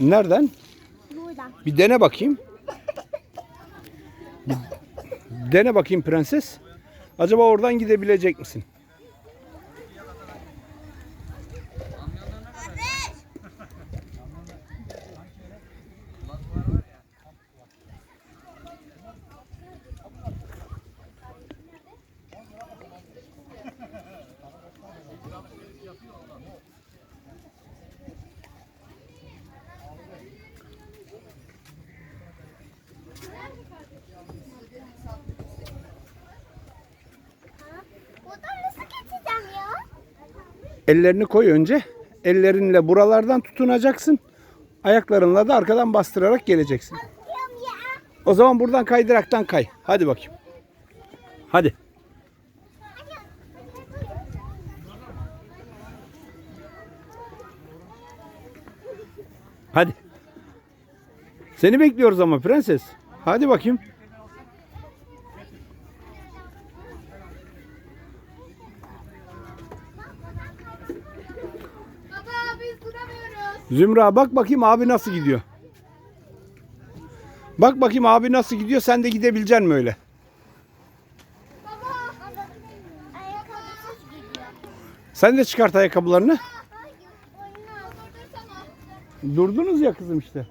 Nereden? buradan. Bir dene bakayım. Dene bakayım prenses. Acaba oradan gidebilecek misin? Buradan nasıl geçeceğim ya? Ellerini koy önce. Ellerinle buralardan tutunacaksın. Ayaklarınla da arkadan bastırarak geleceksin. O zaman buradan kaydıraktan kay. Hadi bakayım. Hadi. Hadi. Seni bekliyoruz ama prenses. Hadi bakayım. Zümra bak bakayım abi nasıl gidiyor. Bak bakayım abi nasıl gidiyor. Sen de gidebileceksin mi öyle? Sen de çıkart ayakkabılarını. Durdunuz ya kızım işte.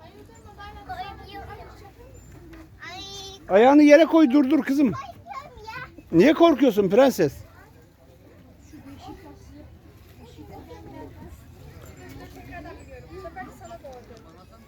Ay. Ayağını yere koy durdur kızım. Niye korkuyorsun prenses? Şuradan biliyorum. Bu sefer sana doğru.